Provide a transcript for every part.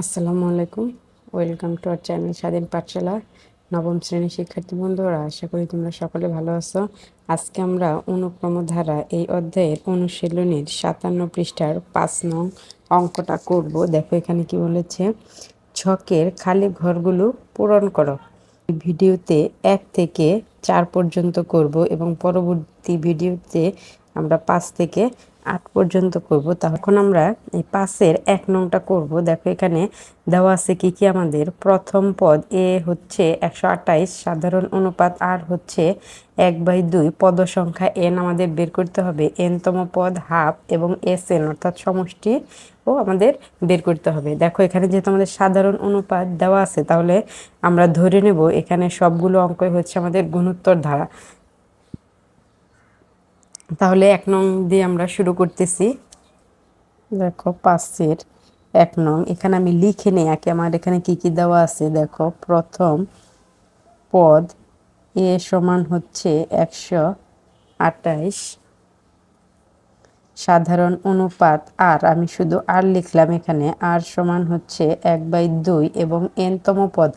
আসসালামু আলাইকুম। Welcome to R channel স্বাধীন পাঠশালা নবম শ্রেণির শিক্ষার্থী বন্ধুরা, আশা করি তোমরা সকলে ভালো আছো। আজকে আমরা অনুক্রম ধারা এই অধ্যায়ের অনুশীলনীর সাতান্ন পৃষ্ঠার পাঁচ নং অঙ্কটা করব। দেখো এখানে কি বলেছে, ছকের খালি ঘরগুলো পূরণ করো। ভিডিওতে এক থেকে চার পর্যন্ত করব এবং পরবর্তী ভিডিওতে আমরা পাঁচ থেকে আট পর্যন্ত করব, তখন আমরা এই পাশের এক নংটা করব। দেখো এখানে দেওয়া আছে কি কি আমাদের? প্রথম পদ এ হচ্ছে একশো সাধারণ অনুপাত আর হচ্ছে এক বাই দুই পদ সংখ্যা এন আমাদের বের করতে হবে। এনতম পদ হাফ এবং এস এন, অর্থাৎ সমষ্টি ও আমাদের বের করতে হবে। দেখো এখানে যেহেতু আমাদের সাধারণ অনুপাত দেওয়া আছে, তাহলে আমরা ধরে নেব এখানে সবগুলো অঙ্কই হচ্ছে আমাদের গুণোত্তর ধারা। তাহলে এক নং দিয়ে আমরা শুরু করতেছি। দেখো, পাঁচের এক নং। এখানে আমি লিখে নিই একে আমার এখানে কি কি দেওয়া আছে? দেখো, প্রথম পদ এ সমান হচ্ছে একশো আটাইশ সাধারণ অনুপাত আর, আমি শুধু আর লিখলাম এখানে। আর সমান হচ্ছে এক বাই দুই এবং এনতম পদ।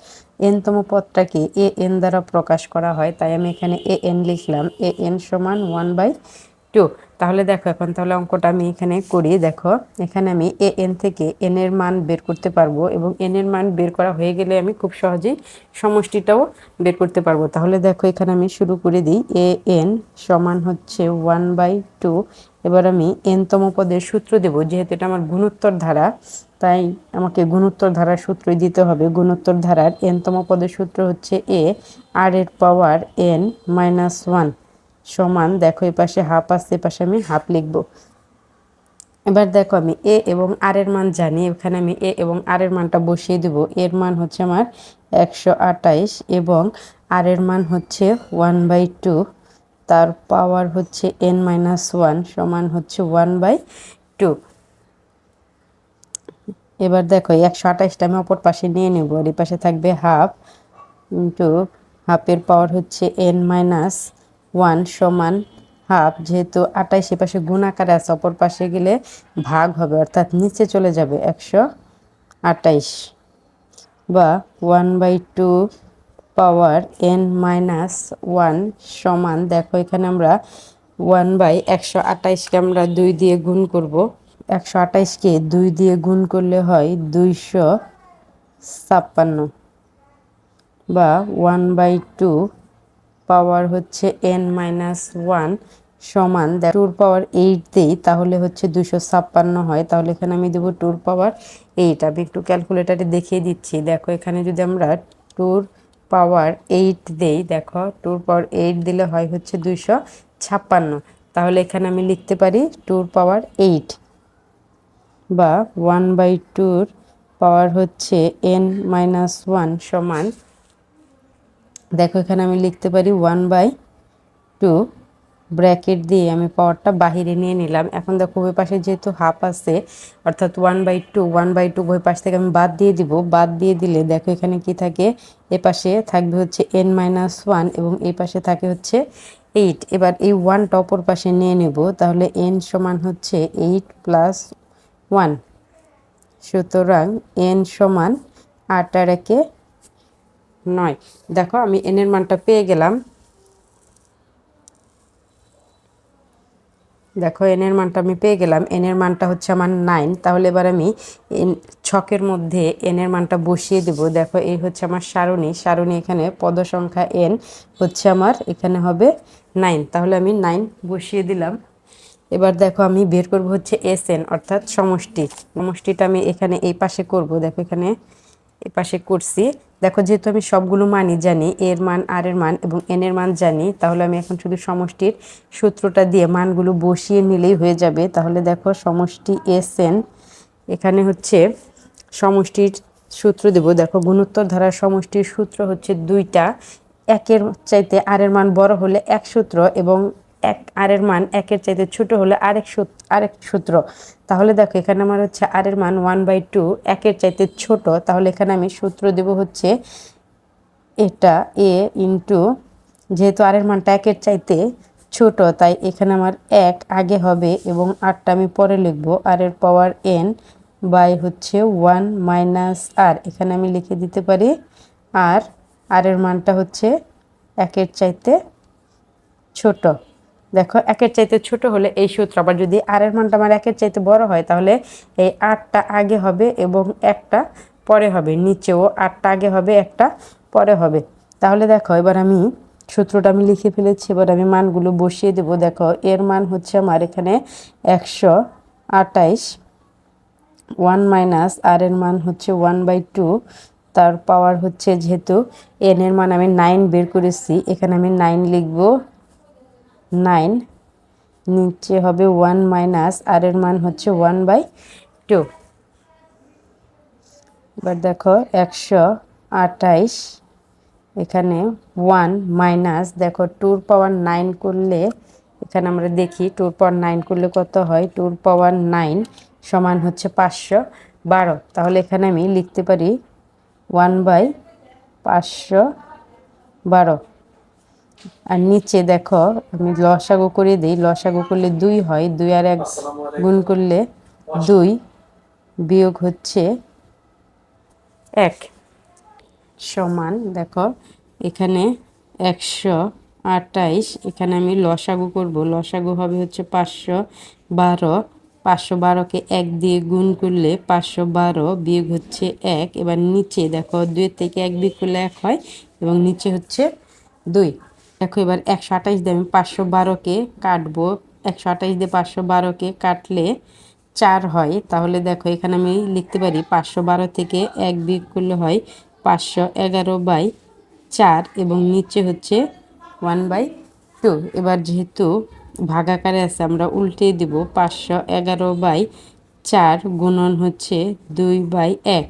এনতম পদটাকে এ এন দ্বারা প্রকাশ করা হয়, তাই আমি এখানে এ এন লিখলাম। এ এন সমান ওয়ান বাই টু। তাহলে দেখো এখন তাহলে অঙ্কটা আমি এখানে করি। দেখো, এখানে আমি এ এন থেকে এন এর মান বের করতে পারব এবং এন এর মান বের করা হয়ে গেলে আমি খুব সহজেই সমষ্টিটাও বের করতে পারব। তাহলে দেখো এখানে আমি শুরু করে দিই। এ এন সমান হচ্ছে ওয়ান বাই টু। এবার আমি এনতম পদের সূত্র দেব, যেহেতু এটা আমার গুণোত্তর ধারা, তাই আমাকে গুণোত্তর ধারার সূত্রই দিতে হবে। গুণোত্তর ধারার এনতম পদের সূত্র হচ্ছে এ, আর এর পাওয়ার এন মাইনাস ওয়ান সমান, দেখো এই পাশে হাফ আসছে পাশে আমি হাফ লিখব। এবার দেখো আমি এ এবং আর এর মান জানি, এখানে আমি এ এবং আর এর মানটা বসিয়ে দেব। এর মান হচ্ছে আমার একশো আটাইশ এবং আর এর মান হচ্ছে ওয়ান বাই টু তার পাওয়ার হচ্ছে এন মাইনাস ওয়ান সমান হচ্ছে ওয়ান বাই টু এবার দেখো একশো আঠাশটা আমি অপর পাশে নিয়ে নেব, আর এই পাশে থাকবে হাফ ইন্টু হাফের পাওয়ার হচ্ছে এন মাইনাস ওয়ান সমান হাফ, যেহেতু আটাইশে পাশে গুণ আকারে আছে, অপর পাশে গেলে ভাগ হবে, অর্থাৎ নিচে চলে যাবে একশো আটাইশ। বা one by two power N minus one সমান, দেখো এখানে আমরা ওয়ান বাই একশো আটাইশকে আমরা দুই দিয়ে গুণ করব। একশো আটাইশকে দুই দিয়ে গুণ করলে হয় দুইশো ছাপ্পান্ন। বা ওয়ান বাই টু পাওয়ার হচ্ছে এন মাইনাস ওয়ান সমান টুর পাওয়ার এইট দিই, তাহলে হচ্ছে দুশো ছাপ্পান্ন হয়। তাহলে এখানে আমি দেবো টুর পাওয়ার এইট। আমি একটু ক্যালকুলেটারে দেখিয়ে দিচ্ছি। দেখো, এখানে যদি আমরা টুর পাওয়ার এইট দেই, দেখো, টুর পাওয়ার এইট দিলে হয় হচ্ছে দুইশো ছাপ্পান্ন। তাহলে এখানে আমি লিখতে পারি টুর পাওয়ার এইট বা ওয়ান বাই টুর পাওয়ার হচ্ছে এন মাইনাস ওয়ান সমান দেখো, এখানে আমি লিখতে পারি ওয়ান বাই টু ব্র্যাকেট দিয়ে আমি পাওয়ারটা বাহিরে নিয়ে নিলাম। এখন দেখো ওই পাশে যেহেতু হাফ আছে, অর্থাৎ one by two one by two ওই পাশ থেকে আমি বাদ দিয়ে দিব। বাদ দিয়ে দিলে দেখো, এখানে কি থাকে? এ পাশে থাকবে হচ্ছে এন মাইনাস ওয়ান এবং এই পাশে থাকে হচ্ছে এইট এবার এই ওয়ানটা অপর পাশে নিয়ে নেব, তাহলে এন সমান হচ্ছে এইট প্লাস ওয়ান সুতরাং এন সমান আট আর একে নয়। দেখো, আমি এনের মানটা পেয়ে গেলাম। দেখো এনের মানটা আমি পেয়ে গেলাম। এনের মানটা হচ্ছে আমার নাইন তাহলে এবার আমি এন ছকের মধ্যে এনের মানটা বসিয়ে দেব। দেখো, এই হচ্ছে আমার সারণী। সারণী এখানে পদ সংখ্যা এন হচ্ছে আমার, এখানে হবে নাইন তাহলে আমি নাইন বসিয়ে দিলাম। এবার দেখো, আমি বের করব হচ্ছে এস এন অর্থাৎ সমষ্টি। সমষ্টিটা আমি এখানে এই পাশে করব। দেখো, এখানে এই পাশে করছি। দেখো, যেহেতু আমি সবগুলো মানই জানি, এর মান, আর এর মান এবং এন এর মান জানি, তাহলে আমি এখন শুধু সমষ্টির সূত্রটা দিয়ে মানগুলো বসিয়ে নিলেই হয়ে যাবে। তাহলে দেখো, সমষ্টি এস এন এখানে হচ্ছে সমষ্টির সূত্র দেব। দেখো, গুণোত্তর ধারার সমষ্টির সূত্র হচ্ছে দুইটা। একের চাইতে আর এর মান বড় হলে এক সূত্র এবং এক, আরের মান একের চাইতে ছোট হলে আরেক আরেক সূত্র। তাহলে দেখো, এখানে আমার হচ্ছে আরের মান ওয়ান বাই টু একের চাইতে ছোট। তাহলে এখানে আমি সূত্র দেব হচ্ছে এটা এ ইন্টু যেহেতু আরের মানটা একের চাইতে ছোট, তাই এখানে আমার এক আগে হবে এবং আটটা আমি পরে লিখব। আরের পাওয়ার এন বাই হচ্ছে ওয়ান মাইনাস আর এখানে আমি লিখে দিতে পারি আর আরের মানটা হচ্ছে একের চাইতে ছোট। দেখো, একের চাইতে ছোট হলে এই সূত্র, আবার যদি আর এর মানটা আমার একের চাইতে বড় হয়, তাহলে এই আটটা আগে হবে এবং একটা পরে হবে, নিচেও আটটা আগে হবে, একটা পরে হবে। তাহলে দেখো, এবার আমি সূত্রটা আমি লিখে ফেলেছি, এবার আমি মানগুলো বসিয়ে দেব। দেখো, এর মান হচ্ছে আমার এখানে একশো আটাইশ ওয়ান মাইনাস আর এর মান হচ্ছে ওয়ান বাই টু, তার পাওয়ার হচ্ছে যেহেতু এন এর মান আমি নাইন বের করেছি, এখানে আমি নাইন লিখব। নাইন, নিচে হবে ওয়ান মাইনাস, আর এর মান হচ্ছে ওয়ান বাই টু। এবার দেখো একশো আটাইশ এখানে ওয়ান মাইনাস, দেখো টুর পাওয়ার নাইন করলে, এখানে আমরা দেখি টুর পাওয়ার নাইন করলে কত হয়? টুর পাওয়ার নাইন সমান হচ্ছে পাঁচশো বারো। তাহলে এখানে আমি লিখতে পারি ওয়ান বাই পাঁচশো বারো। আর নিচে দেখো, আমি লসাগু করে দিই, লসাগু করলে দুই হয়, দুই আর এক গুণ করলে দুই বিয়োগ হচ্ছে এক সমান, দেখো, এখানে একশো আটাইশ এখানে আমি লসাগু করব, লসাগু হবে হচ্ছে পাঁচশো বারো, পাঁচশো বারোকে এক দিয়ে গুণ করলে পাঁচশো বারো বিয়োগ হচ্ছে এক, এবার নিচে দেখো, দুই থেকে এক বিয়োগ করলে এক হয়, এবং নিচে হচ্ছে দুই। দেখো, এবার একশো আঠাইশ দিয়ে আমি পাঁচশো বারোকে কাটবো। একশো আঠাইশ দিয়ে পাঁচশো বারোকে কাটলে চার হয়। তাহলে দেখো, এখানে আমি লিখতে পারি পাঁচশো বারো থেকে এক বিয়োগ করলে হয় পাঁচশো এগারো বাই চার এবং নিচে হচ্ছে ওয়ান বাই টু। এবার যেহেতু ভাগাকারে আছে, আমরা উল্টে দিব পাঁচশো এগারো বাই চার গুণন হচ্ছে দুই বাই এক।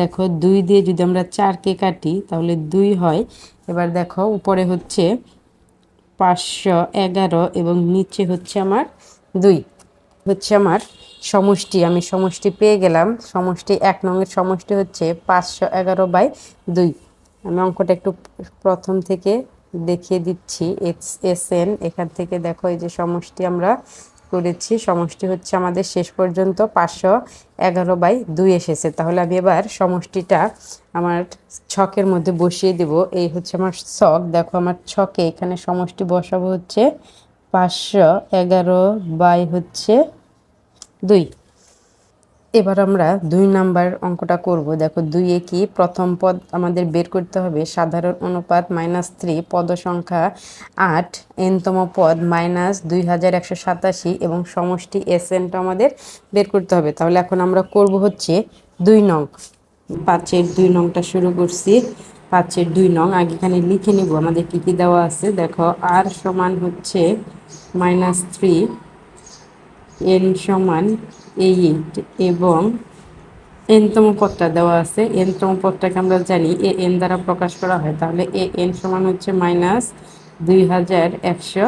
দেখো, দুই দিয়ে যদি আমরা চারকে কাটি, তাহলে দুই হয় এবার দেখো, উপরে হচ্ছে পাঁচশো এগারো এবং নিচে হচ্ছে আমার দুই। হচ্ছে আমার সমষ্টি, আমি সমষ্টি পেয়ে গেলাম। সমষ্টি এক নঙের সমষ্টি হচ্ছে পাঁচশো এগারো বাই দুই। আমি অঙ্কটা একটু প্রথম থেকে দেখিয়ে দিচ্ছি, এক্স, এস, এন। এখান থেকে দেখো, এই যে সমষ্টি আমরা করেছি। সমষ্টি হচ্ছে আমাদের শেষ পর্যন্ত পাঁচশো এগারো বাই দুই এসেছে। তাহলে আমি এবার সমষ্টিটা আমার ছকের মধ্যে বসিয়ে দেব। এই হচ্ছে আমার ছক। দেখো আমার ছকে এখানে সমষ্টি বসাবো হচ্ছে পাঁচশো এগারো বাই হচ্ছে দুই। এবার আমরা দুই নাম্বার অঙ্কটা করব। দেখো দুইয়ে কি? প্রথম পদ আমাদের বের করতে হবে, সাধারণ অনুপাত মাইনাস থ্রি পদ সংখ্যা আট, এনতম পদ মাইনাস দুই হাজার একশো সাতাশি এবং সমষ্টি এস এনটা আমাদের বের করতে হবে। তাহলে এখন আমরা করব হচ্ছে দুই নং। পাঁচের দুই নংটা শুরু করছি। পাঁচের দুই নং, আগে এখানে লিখে নিব, আমাদের কী কী দেওয়া আছে? দেখো, আর সমান হচ্ছে মাইনাস থ্রি এন সমান এইট এবং এনতম পদটা দেওয়া আছে। এনতম পদটাকে আমরা জানি এ এন দ্বারা প্রকাশ করা হয়। তাহলে এ এন সমান হচ্ছে মাইনাস দুই হাজার একশো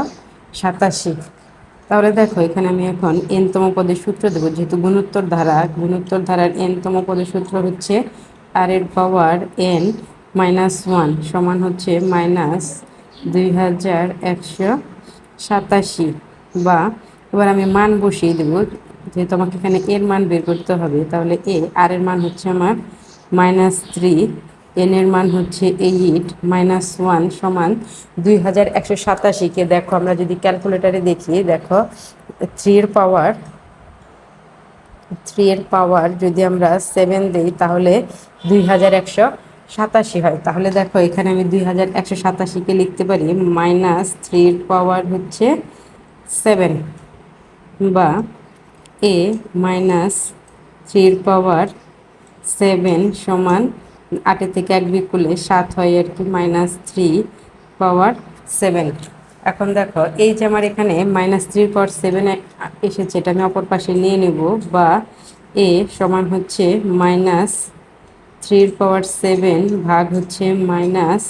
সাতাশি। তাহলে দেখো, এখানে আমি এখন এনতম পদের সূত্র দেবো। যেহেতু গুণোত্তর ধারা, গুণোত্তর ধারার এনতম পদের সূত্র হচ্ছে আর এর পাওয়ার এন মাইনাস ওয়ান সমান হচ্ছে মাইনাস দুই হাজার একশো সাতাশি বা এবার আমি মান বসিয়ে দেব। যেহেতু আমাকে এখানে এর মান বের করতে হবে, তাহলে এ, আর এর মান হচ্ছে আমার মাইনাস থ্রি এন এর মান হচ্ছে এইট মাইনাস ওয়ান সমান দুই হাজার একশো সাতাশিকে দেখো, আমরা যদি ক্যালকুলেটারে দেখি, দেখো থ্রি এর পাওয়ার থ্রি এর পাওয়ার যদি আমরা সেভেন দিই, তাহলে দুই হাজার একশো সাতাশি হয়। তাহলে দেখো, এখানে আমি দুই হাজার একশো সাতাশিকে লিখতে পারি মাইনাস থ্রির পাওয়ার হচ্ছে সেভেন বা এ মাইনাস থ্রির পাওয়ার সেভেন সমান আটের থেকে এক বিক করলে সাত হয় আর কি, মাইনাস থ্রি পাওয়ার সেভেন। এখন দেখো, এই যে আমার এখানে মাইনাস থ্রির পাওয়ার সেভেন এসেছে, এটা আমি অপর পাশে নিয়ে নেব, বা এ সমান হচ্ছে মাইনাস থ্রির পাওয়ার সেভেন ভাগ হচ্ছে মাইনাস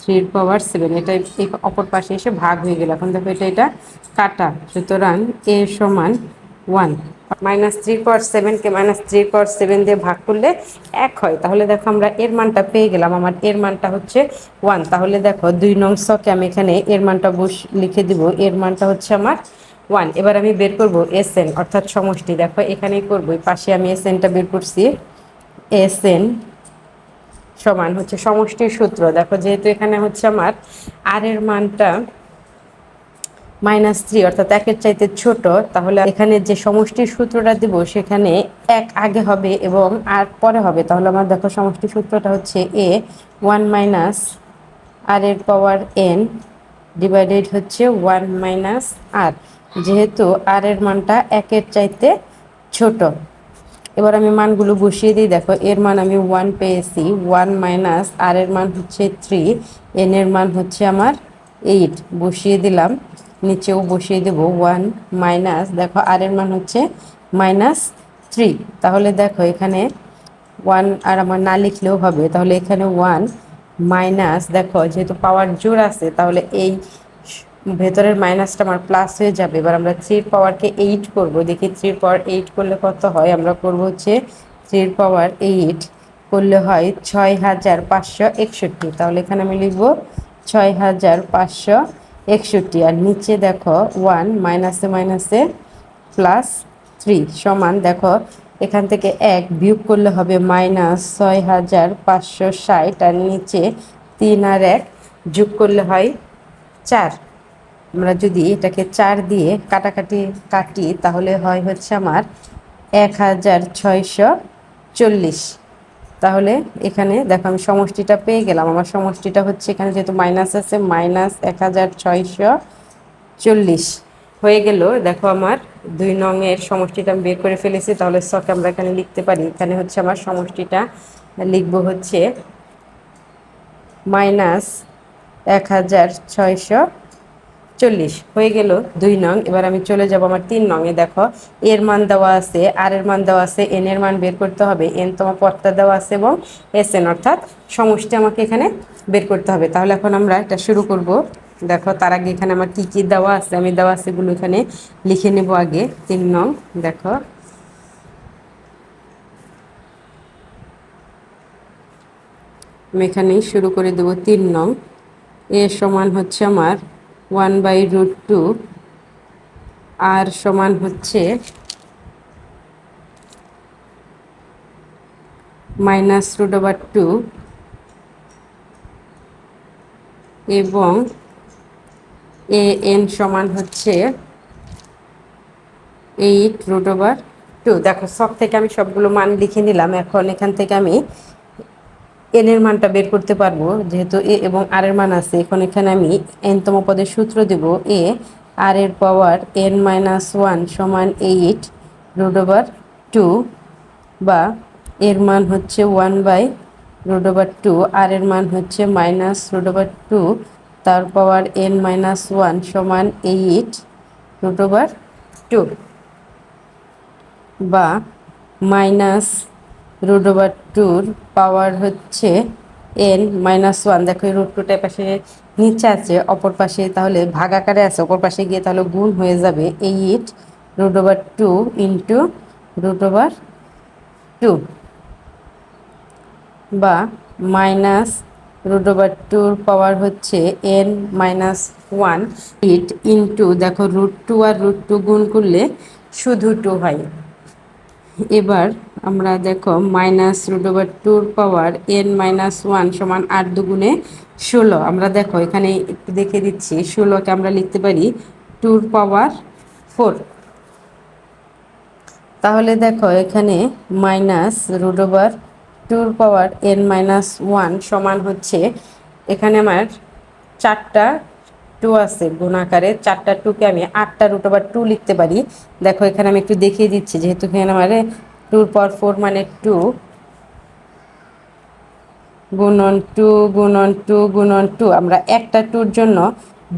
থ্রির পাওয়ার সেভেন এটা এই অপর পাশে এসে ভাগ হয়ে গেল। এখন দেখো এটা এটা কাটা। সুতরাং এ সমান ওয়ান মাইনাস থ্রি পাওয়ার সেভেনকে মাইনাস থ্রি পাওয়ার সেভেন দিয়ে ভাগ করলে এক হয়। তাহলে দেখো আমরা এর মানটা পেয়ে গেলাম। আমার এর মানটা হচ্ছে ওয়ান তাহলে দেখো দুই নং ছকে আমি এখানে এর মানটা বস, লিখে দিব। এর মানটা হচ্ছে আমার ওয়ান এবার আমি বের করব এস এন অর্থাৎ সমষ্টি। দেখো এখানেই করব। পাশে আমি এস এনটা বের করছি। এস এন সমান হচ্ছে সমষ্টির সূত্র। দেখো, যেহেতু এখানে হচ্ছে আমার আর এর মানটা মাইনাস থ্রি অর্থাৎ একের চাইতে ছোট, তাহলে এখানে যে সমষ্টির সূত্রটা দিব, সেখানে এক আগে হবে এবং আর পরে হবে। তাহলে আমার দেখো সমষ্টির সূত্রটা হচ্ছে এ ওয়ান মাইনাস আর এর পাওয়ার এন ডিভাইডেড হচ্ছে ওয়ান মাইনাস আর যেহেতু আর এর মানটা একের চাইতে ছোট এবার আমি মানগুলো বসিয়ে দিই। দেখো, এর মান আমি ওয়ান পেয়েছি। ওয়ান মাইনাস আর এর মান হচ্ছে থ্রি এন এর মান হচ্ছে আমার এইট বসিয়ে দিলাম। নিচেও বসিয়ে দেব। ওয়ান মাইনাস দেখো আর এর মান হচ্ছে মাইনাস থ্রি তাহলে দেখো, এখানে ওয়ান আর আমার না লিখলেও হবে। তাহলে এখানে ওয়ান মাইনাস দেখো, যেহেতু পাওয়ার জোর আছে, তাহলে এই ভেতরের মাইনাসটা আমার প্লাস হয়ে যাবে। এবার আমরা থ্রির পাওয়ারকে এইট করব। দেখি থ্রির পাওয়ার এইট করলে কত হয়? আমরা করব হচ্ছে থ্রির পাওয়ার এইট করলে হয় ছয় হাজার পাঁচশো একষট্টি। তাহলে এখানে আমি লিখব ছয় হাজার পাঁচশো একষট্টি। আর নিচে দেখো ওয়ান মাইনাসে মাইনাসে প্লাস থ্রি সমান। দেখো এখান থেকে এক বিয়োগ করলে হবে মাইনাস ছয় হাজার পাঁচশো ষাট। আর নিচে তিন আর এক যোগ করলে হয় চার। আমরা যদি এটাকে চার দিয়ে কাটাকাটি কাটি, তাহলে হয় হচ্ছে আমার এক হাজার ছয়শো চল্লিশ। তাহলে এখানে দেখো আমি সমষ্টিটা পেয়ে গেলাম। আমার সমষ্টিটা হচ্ছে এখানে যেহেতু মাইনাস আছে মাইনাস এক হাজার ছয়শো চল্লিশ। হয়ে গেল, দেখো আমার দুই নংয়ের সমষ্টিটা আমি বের করে ফেলেছি, তাহলে সকে আমরা এখানে লিখতে পারি। এখানে হচ্ছে আমার সমষ্টিটা লিখব হচ্ছে মাইনাস এক হাজার ছয়শো চল্লিশ, হয়ে গেল দুই নং। এবার আমি চলে যাব আমার তিন নংয়ে দেখো, এর মান দেওয়া আছে, আর এর মান দেওয়া আছে, এন এর মান বের করতে হবে, এন তোমার পথটা দেওয়া আছে এবং এস এন, অর্থাৎ সমষ্টি আমাকে এখানে বের করতে হবে। তাহলে এখন আমরা এটা শুরু করব। দেখো, তার আগে এখানে আমার কী কী দেওয়া আছে, আমি দেওয়া আছে এগুলো এখানে লিখে নেব আগে, তিন নং। দেখো, আমি এখানেই শুরু করে দেব তিন নং। এ সমান হচ্ছে আমার one by root two R সমান হচ্ছে মাইনাস রুট ওভার টু এবং এ এন সমান হচ্ছে এইট রুট ওভার টু। দেখো, সব থেকে আমি সবগুলো মান লিখে নিলাম। এখন এখান থেকে আমি এন এর মানটা বের করতে পারব, যেহেতু এ এবং আর এর মান আছে। এখন এখানে আমি এনতম পদের সূত্র দেব, এ, আর এর পাওয়ার এন মাইনাস ওয়ান সমান এইট রুট ওভার টু বা এর মান হচ্ছে one by root over two R এর মান হচ্ছে মাইনাস রুট ওভার টু তার পাওয়ার এন মাইনাস ওয়ান সমান এইট রুট ওভার টু বা মাইনাস রুট ওভার টুর পাওয়ার হচ্ছে এন মাইনাস ওয়ান। দেখো, এই রুট টুটা পাশে নিচে আছে, অপর পাশে তাহলে ভাগ আকারে আছে, অপর পাশে গিয়ে তাহলে গুণ হয়ে যাবে eight root over two into root over two বা মাইনাস রুট ওভার টুর পাওয়ার হচ্ছে N minus one. Eight into দেখো রুট টু আর রুট টু গুণ করলে শুধু টু হয়। এবার আমরা দেখো মাইনাস রুট ওভার টুর পাওয়ার এন মাইনাস ওয়ান সমান আট দুগুণে ষোলো। আমরা দেখো এখানে একটু দেখে দিচ্ছি, ষোলোকে আমরা লিখতে পারি টুর পাওয়ার ফোর। তাহলে দেখো এখানে মাইনাস রুট ওভার টুর পাওয়ার এন মাইনাস ওয়ান সমান হচ্ছে, এখানে আমার চারটা টু আছে গুণাকারে চারটা টুকে আমি আটটা রুট ওভার টু লিখতে পারি। দেখো, এখানে আমি একটু দেখিয়ে দিচ্ছি, যেহেতু এখানে আমার টুর পর ফোর মানে টু গুণন টু গুণন টু গুণন টু আমরা একটা টুর জন্য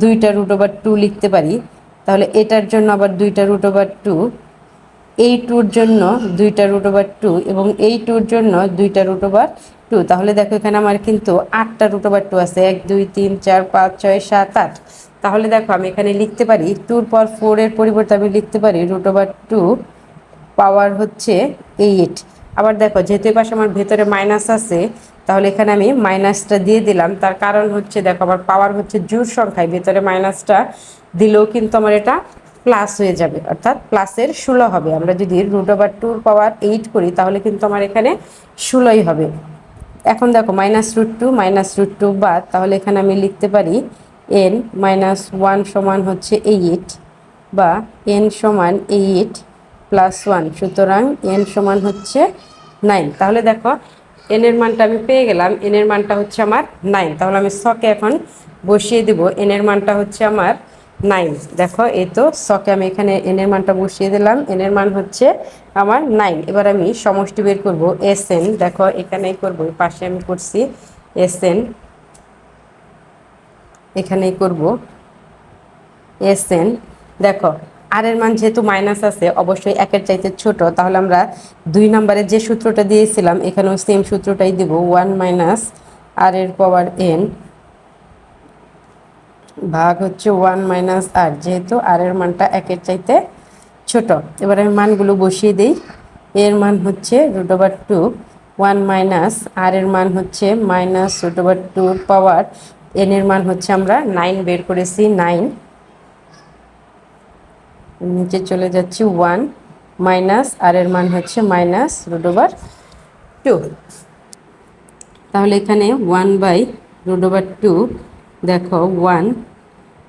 দুইটা রুট ওভার টু লিখতে পারি। তাহলে এটার জন্য আবার দুইটা রুট ওভার টু এই টুর জন্য দুইটা রুট ওভার টু এবং এই টুর জন্য দুইটা রুট ওভার টু, তাহলে দেখো এখানে আমার কিন্তু আটটা রুট ওভার টু আছে। এক, দুই, তিন, চার, পাঁচ, ছয়, সাত, আট। তাহলে দেখো আমি এখানে লিখতে পারি টুর পর ফোরের পরিবর্তে আমি লিখতে পারি রুট ওভার টু পাওয়ার হচ্ছে এইট আবার দেখো যেহেতু পাশে আমার ভেতরে মাইনাস আছে, তাহলে এখানে আমি মাইনাসটা দিয়ে দিলাম। তার কারণ হচ্ছে দেখো আমার পাওয়ার হচ্ছে জোর সংখ্যায়, ভেতরে মাইনাসটা দিলেও কিন্তু আমার এটা প্লাস হয়ে যাবে, অর্থাৎ প্লাসের ষোলো হবে। আমরা যদি রুট ওভার টুর পাওয়ার এইট করি, তাহলে কিন্তু আমার এখানে ষোলোই হবে। এখন দেখো minus root two minus root two বাদ, তাহলে এখানে আমি লিখতে পারি এন মাইনাস ওয়ান সমান হচ্ছে এইট বা এন সমান এইট প্লাস ওয়ান সুতরাং এন সমান হচ্ছে নাইন তাহলে দেখো এন এর মানটা আমি পেয়ে গেলাম এন এর মানটা হচ্ছে আমার নাইন তাহলে আমি শকে এখন বসিয়ে দিব এন এর মানটা হচ্ছে আমার নাইন দেখো, এই তো সকে আমি এখানে এনের মানটা বসিয়ে দিলাম। এনের মান হচ্ছে আমার নাইন এবার আমি সমষ্টি বের করব এস এন দেখো, এখানেই করব পাশে আমি করছি এস এন এখানেই করব এস এন দেখো আর এর মান যেহেতু মাইনাস আছে, অবশ্যই একের চাইতে ছোট। তাহলে আমরা দুই নম্বরে যে সূত্রটা দিয়েছিলাম, এখানেও সেম সূত্রটাই দিব। ওয়ান মাইনাস আর এর পাওয়ার এন ভাগ হচ্ছে ওয়ান মাইনাস আর, যেহেতু আর এর মানটা একের চাইতে ছোট। এবার আমি মানগুলো বসিয়ে দিই। এর মান হচ্ছে root over two one minus R এর মান হচ্ছে মাইনাস রুট ওভার টুর পাওয়ার এন এর মান হচ্ছে আমরা নাইন বের করেছি নাইন নিচে চলে যাচ্ছি ওয়ান মাইনাস আর এর মান হচ্ছে মাইনাস রুট ওভার টু তাহলে এখানে one by root over two দেখো ওয়ান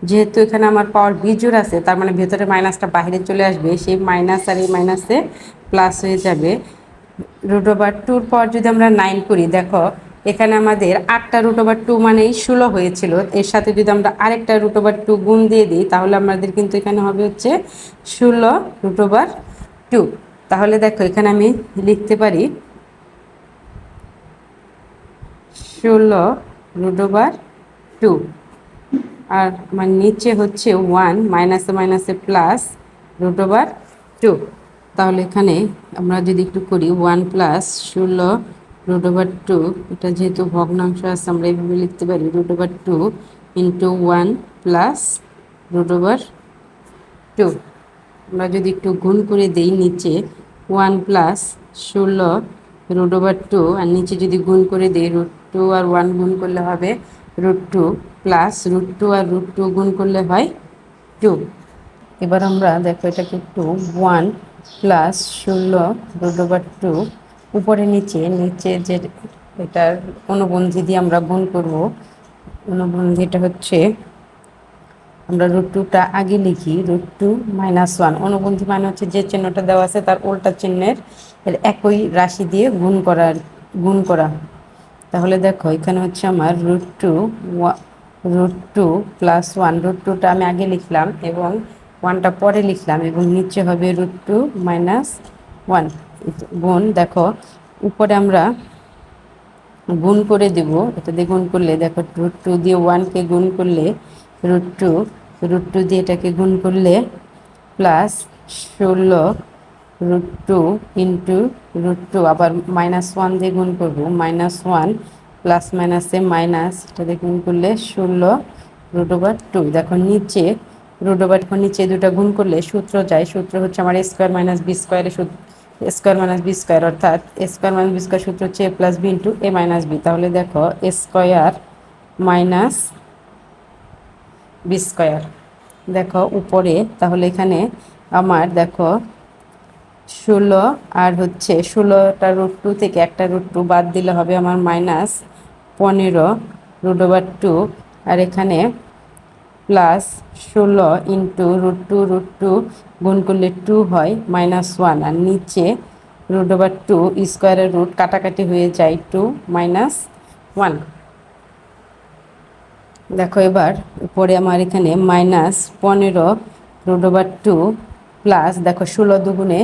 যেহেতু এখানে আমার পাওয়ার বিজোর আছে, তার মানে ভেতরে মাইনাসটা বাইরে চলে আসবে, সেই মাইনাস আর এই মাইনাসে প্লাস হয়ে যাবে। রুট ওভার টুর পর যদি আমরা নাইন করি, দেখো, এখানে আমাদের আটটা রুট ওভার টু মানেই ষোলো হয়েছিল। এর সাথে যদি আমরা আরেকটা রুট ওভার টু গুণ দিয়ে দিই, তাহলে আমাদের কিন্তু এখানে হবে হচ্ছে ষোলো রুট ওভার টু তাহলে দেখো, এখানে আমি লিখতে পারি ষোলো রুট ওভার টু আর আমার নিচে হচ্ছে ওয়ান মাইনাসে মাইনাসে প্লাস রুট ওভার টু তাহলে এখানে আমরা যদি একটু করি ওয়ান প্লাস ষোলো রুট ওভার টু এটা যেহেতু ভগ্নাংশ আছে, আমরা এইভাবে লিখতে পারি root over two into one plus root over two আমরা যদি একটু গুণ করে দেই নিচে ওয়ান প্লাস ষোলো রুট ওভার টু আর নিচে যদি গুণ করে দিই রুট টু আর ওয়ান গুণ করলে হবে root two plus root two আর রুট টু গুণ করলে হয় টু এবার আমরা দেখো এটাকে একটু ওয়ান প্লাস ষোলো রুট ওভার টু উপরে নিচে নিচে যে এটার অনুবন্ধী দিয়ে আমরা গুণ করব, অনুবন্ধীটা হচ্ছে আমরা রুট টুটা আগে লিখি রুট টু মাইনাস ওয়ান অনুবন্ধী মানে হচ্ছে যে চিহ্নটা দেওয়া আছে তার উল্টা চিহ্নের একই রাশি দিয়ে গুণ করার, গুণ করা। তাহলে দেখো, এখানে হচ্ছে আমার root two root two plus one root টুটা আমি আগে লিখলাম এবং ওয়ানটা পরে লিখলাম এবং নিচে হবে রুট টু মাইনাস ওয়ান গুণ দেখো, উপরে আমরা গুণ করে দেব, এটা দিয়ে গুণ করলে দেখো রুট টু দিয়ে ওয়ানকে গুণ করলে রুট টু রুট টু দিয়ে এটাকে গুণ করলে প্লাস ষোলো root two into root two আবার মাইনাস ওয়ান দিয়ে গুণ করব মাইনাস ওয়ান প্লাস মাইনাসে মাইনাস এটা দিয়ে গুণ করলে ষোলো রুট ওভার টু দেখো নিচে রুট ওভার নিচে দুটো গুণ করলে সূত্র যায়, সূত্র হচ্ছে আমার স্কোয়ার মাইনাস বি স্কোয়ারের সূত্র স্কোয়ার মাইনাস বি স্কোয়ার অর্থাৎ স্কোয়ার মাইনাস বি স্কোয়ার সূত্র হচ্ছে A plus B into A minus B তাহলে দেখো স্কোয়ার মাইনাস বি স্কোয়ার দেখো উপরে, তাহলে এখানে আমার, দেখো ষোলো আর হচ্ছে ষোলোটা রুট টু থেকে একটা রুট টু বাদ দিলে হবে আমার মাইনাস পনেরো রুট ওভার টু আর এখানে প্লাস ষোলো into root two root two গুণ করলে টু হয় মাইনাস ওয়ান আর নিচে রুট ওভার টু স্কোয়ারের রুট কাটাকাটি হয়ে যায় টু মাইনাস ওয়ান দেখো এবার উপরে আমার এখানে মাইনাস পনেরো রুট ওভার টু প্লাস দেখো ষোলো দুগুণে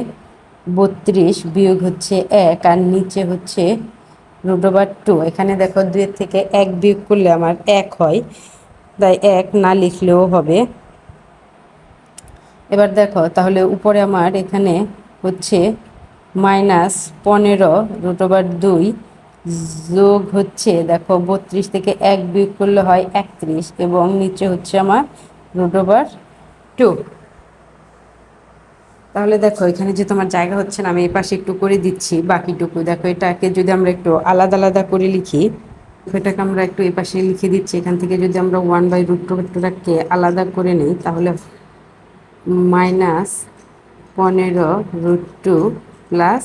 বত্রিশ বিয়োগ হচ্ছে এক আর নিচে হচ্ছে রুট ওভার টু এখানে দেখো দুইয়ের থেকে এক বিয়োগ করলে আমার এক হয়, তাই এক না লিখলেও হবে। এবার দেখো, তাহলে উপরে আমার এখানে হচ্ছে মাইনাস পনেরো রুট ওভার দুই যোগ হচ্ছে দেখো বত্রিশ থেকে এক বিয়োগ করলে হয় একত্রিশ এবং নিচে হচ্ছে আমার রুট ওভার টু তাহলে দেখো, এখানে যে তোমার জায়গা হচ্ছে না, আমি এই পাশে একটু করে দিচ্ছি বাকিটুকু। দেখো এটাকে যদি আমরা একটু আলাদা আলাদা করে লিখি, এটাকে আমরা একটু এই পাশে লিখে দিচ্ছি। এখান থেকে যদি আমরা ওয়ান বাই রুট টুটাকে আলাদা করে নিই, তাহলে মাইনাস পনেরো রুট টু প্লাস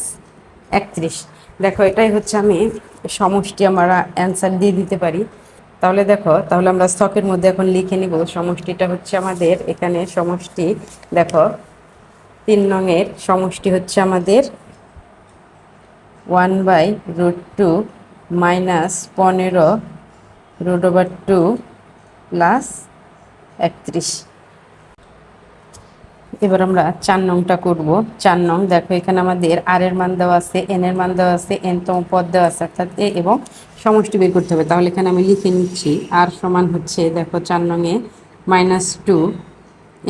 একত্রিশ। দেখো, এটাই হচ্ছে আমি সমষ্টি আমরা অ্যান্সার দিয়ে দিতে পারি। তাহলে দেখো, তাহলে আমরা স্তকের মধ্যে এখন লিখে নিব। সমষ্টিটা হচ্ছে আমাদের এখানে সমষ্টি। দেখো তিন নংয়ের সমষ্টি হচ্ছে আমাদের one by root two minus পনেরো রুট ওভার টু প্লাস একত্রিশ। এবার আমরা চার নংটা করব। চার নং, দেখো এখানে আমাদের আর এর মান দেওয়া আছে এন এর মান দেওয়া আছে এন তম পদ দেওয়া আছে, অর্থাৎ এ এবং সমষ্টি বের করতে হবে। তাহলে এখানে আমি লিখে নিচ্ছি আর সমান হচ্ছে, দেখো চার নংয়ে মাইনাস টু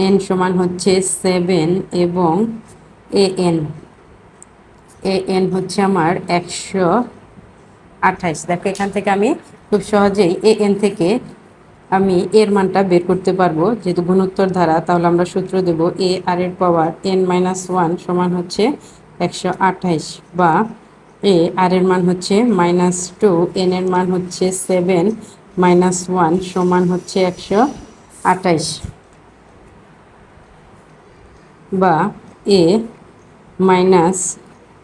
এন সমান হচ্ছে সেভেন এবং এ এন। এ এন হচ্ছে আমার একশো আঠাইশ। দেখো, এখান থেকে আমি খুব সহজেই এ এন থেকে আমি এর মানটা বের করতে পারব। যেহেতু গুণোত্তর ধারা, তাহলে আমরা সূত্র দেব এ আর এর পাওয়ার এন মাইনাস ওয়ান সমান হচ্ছে একশো আঠাইশ বা এ আর এর মান হচ্ছে মাইনাস টু, এন এর মান হচ্ছে সেভেন মাইনাস ওয়ান সমান হচ্ছে একশো আঠাইশ। বা এ মাইনাস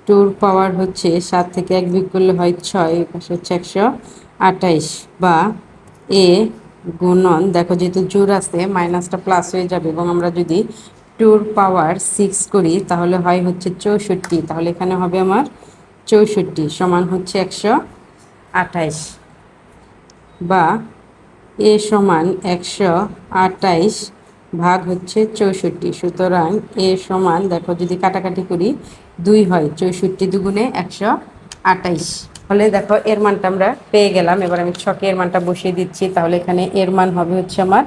টুর পাওয়ার হচ্ছে সাত থেকে এক বিক করলে হয় ছয় পাশে হচ্ছে একশো আঠাইশ বা এ গুণন, দেখো যেহেতু জোর আছে মাইনাসটা প্লাস হয়ে যাবে এবং আমরা যদি টুর পাওয়ার সিক্স করি, তাহলে হয় হচ্ছে চৌষট্টি, তাহলে এখানে হবে আমার চৌষট্টি সমান হচ্ছে একশো আঠাইশ বা এ সমান একশো আটাইশ ভাগ হচ্ছে চৌষট্টি। সুতরাং এ সমান, দেখো যদি কাটাকাটি করি, দুই হয় চৌষট্টি দুগুণে একশো আটাইশ হলে দেখো এর মানটা আমরা পেয়ে গেলাম। এবার আমি ছকে এর মানটা বসিয়ে দিচ্ছি, তাহলে এখানে এর মান হবে হচ্ছে আমার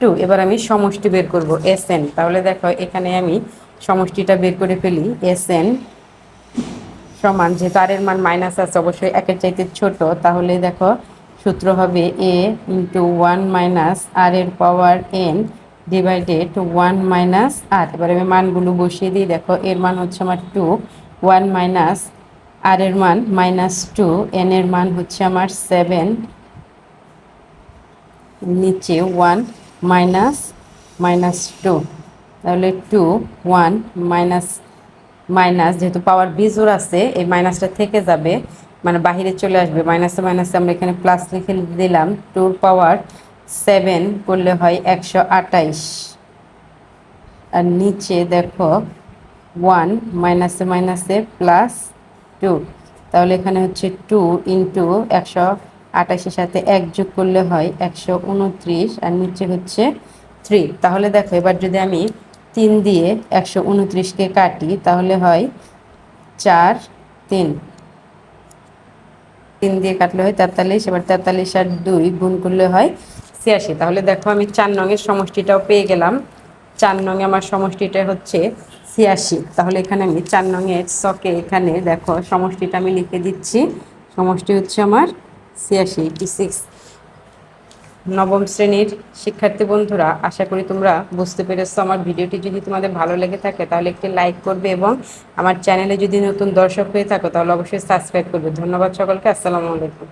টু। এবার আমি সমষ্টি বের করব, এস এন। তাহলে দেখো এখানে আমি সমষ্টিটা বের করে ফেলি, এস এন সমান, যেহেতু আর এর মান মাইনাস আছে, অবশ্যই একের চাইতে ছোট। তাহলে দেখো সূত্র হবে A into one minus R এর power N divided one minus R এবার আমি মানগুলো বসিয়ে দিই। দেখো, এর মান হচ্ছে আমার টু ওয়ান মাইনাস আর এর মান মাইনাস টু এন এর মান হচ্ছে আমার সেভেন নিচে ওয়ান মাইনাস মাইনাস টু তাহলে টু ওয়ান মাইনাস মাইনাস যেহেতু পাওয়ার বিজোর আছে, এই মাইনাসটা থেকে যাবে। মানে বাহিরে চলে আসবে। মাইনাসে মাইনাসে আমরা এখানে প্লাস লিখে দিলাম। টুর পাওয়ার সেভেন করলে হয় একশো আটাইশ আর নিচে দেখো ওয়ান মাইনাসে মাইনাসে প্লাস টু তাহলে এখানে হচ্ছে টু ইন্টু একশো আটাশের সাথে এক যোগ করলে হয় একশো উনত্রিশ, আর নিচে হচ্ছে থ্রি তাহলে দেখো, এবার যদি আমি তিন দিয়ে একশো উনত্রিশকে কাটি, তাহলে হয় চার, তিন। তিন দিয়ে কাটলে হয় তেতাল্লিশ, এবার তেতাল্লিশ আর দুই গুণ করলে হয় ছিয়াশি তাহলে দেখো আমি চার নঙের সমষ্টিটাও পেয়ে গেলাম। চার নঙে আমার সমষ্টিটা হচ্ছে ছিয়াশি। তাহলে এখানে আমি চার নঙের সকে এখানে দেখো সমষ্টিটা আমি লিখে দিচ্ছি। সমষ্টি হচ্ছে আমার ছিয়াশি এইটি সিক্স নবম শ্রেণির শিক্ষার্থী বন্ধুরা, আশা করি তোমরা বুঝতে পেরেছ আমার ভিডিওটি। যদি তোমাদের ভালো লেগে থাকে তাহলে একটি লাইক করবে এবং আমার চ্যানেলে যদি নতুন দর্শক হয়ে থাকো তাহলে অবশ্যই সাবস্ক্রাইব করবে। ধন্যবাদ সকলকে, আসসালামু আলাইকুম।